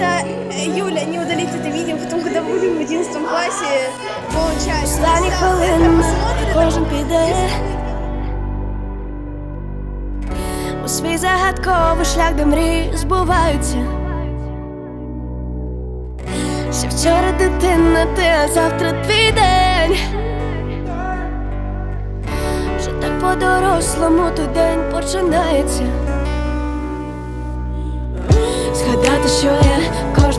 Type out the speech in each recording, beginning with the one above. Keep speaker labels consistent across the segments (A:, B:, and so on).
A: Это э, Юля, не удалить это видео, потом, когда будем в 11 классе получать.
B: Останні хвилини кожен піде у свій загадковий шлях, де мрії збуваються. Ще вчора дитина, ти, а завтра твій день. Вже так по-дорослому той день починається. Згадати, що є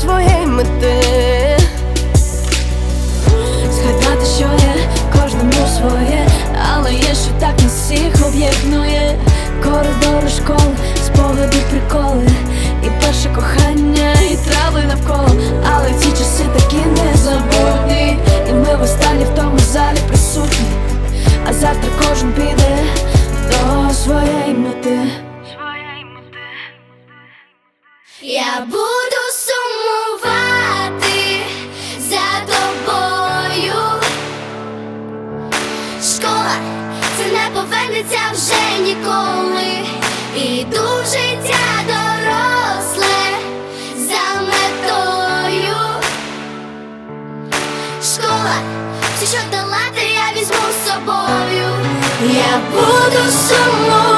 B: своєї мети. Згадати, що є кожному своє, але є, що так нас всіх об'єднує. Коридори школи, спогади, приколи, і перше кохання, і трави навколо. Але ці часи такі незабутні. І ми в останні в тому залі присутні. А завтра кожен піде до своєї мети.
C: Я буду Іду в життя доросле за метою. Школа, все, що долати, я візьму з собою. Я буду сумувати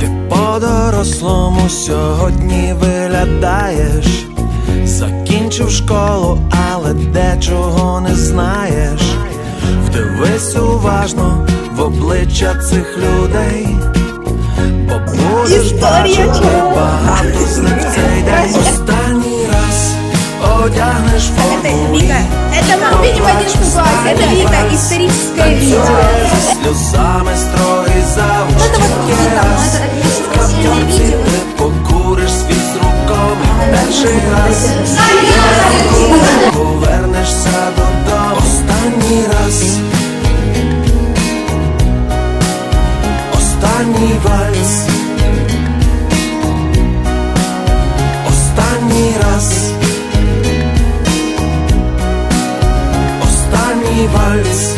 D: Ти по-дорослому сьогодні виглядаєш, закінчив школу, але дечого не знаєш. Вдивись уважно в обличчя цих людей, бо будеш бачити багато з них в цей день Останній раз одягнеш
A: Это
D: форму і
A: Вика. Это мы увидим в 11 классе. Это Вика, историческое видео.
D: танцює зі сльозами строгий завуч
A: Это вот
D: тільки
A: Вика,
D: раз.
A: это
D: В каптьорці ти покуриш світ з руками перший раз повернешся додому останній раз Останній вальс Останній раз Останній